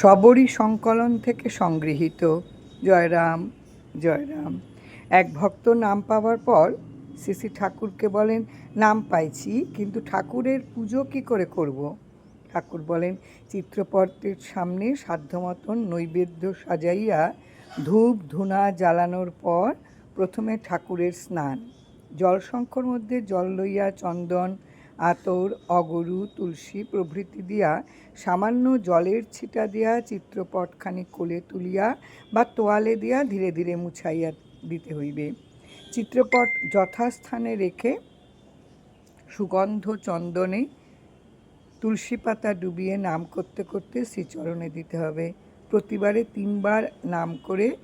সবরই সংকলন থেকে সংগৃহীত। জয়রাম জয়রাম এক ভক্ত নাম পাওয়ার পর শ্রী ঠাকুরকে বলেন, নাম পাইছি, কিন্তু ঠাকুরের পুজো কী করে করব। ঠাকুর বলেন, চিত্রপটের সামনে সাধ্যমতন নৈবেদ্য সাজাইয়া ধূপ ধুনা জ্বালানোর পর প্রথমে ঠাকুরের স্নান। জলশঙ্কর মধ্যে জল লইয়া চন্দন আতর, অগরু, তুলসী প্রভৃতি দিয়া সামান্য জলের ছিটা দিয়া চিত্রপটখানি কোলে তুলিয়া বা তোয়ালে দিয়া ধীরে ধীরে মুছাইয়া দিতে হইবে। চিত্রপট যথাস্থানে রেখে সুগন্ধ চন্দনে তুলসী পাতা ডুবিয়ে নাম করতে করতে শ্রীচরণে দিতে হবে। প্রতিবারে তিনবার নাম করে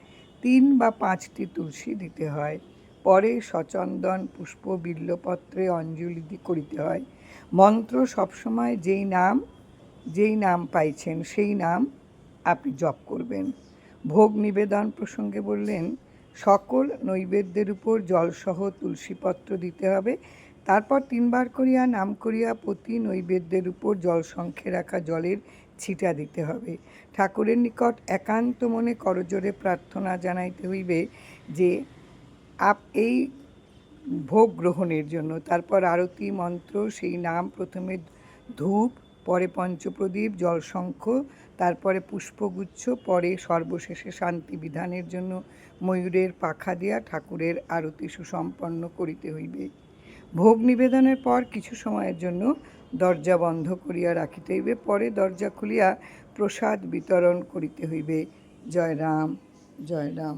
তিন বা পাঁচটি তুলসী দিতে হয়। পরে সচন্দন, পুষ্প, বিল্লপত্রে অঞ্জলি করিতে হয়। মন্ত্র সবসময় যেই নাম যেই নাম পাইছেন, সেই নাম আপনি জপ করবেন। ভোগ নিবেদন প্রসঙ্গে বললেন, সকল নৈবেদ্যের উপর জলসহ তুলসীপত্র দিতে হবে। তারপর তিনবার করিয়া, নাম করিয়া প্রতি নৈবেদ্যের উপর জল শঙ্খে রাখা জলের ছিটা দিতে হবে। ঠাকুরের নিকট একান্ত মনে করজোরে প্রার্থনা জানাইতে হইবে যে আপ এই ভোগ গ্রহণের জন্য। তারপর আরতি মন্ত্র, সেই নাম প্রথমে ধূপ, পরে পঞ্চপ্রদীপ, জলশঙ্খ, তারপরে পুষ্পগুচ্ছ, পরে সর্বশেষে শান্তি বিধানের জন্য ময়ূরের পাখা দিয়া ঠাকুরের আরতি সুসম্পন্ন করিতে হইবে। ভোগ নিবেদনের পর কিছু সময়ের জন্য দরজা বন্ধ করিয়া রাখিতে হইবে। পরে দরজা খুলিয়া প্রসাদ বিতরণ করিতে হইবে। জয় রাম জয় রাম।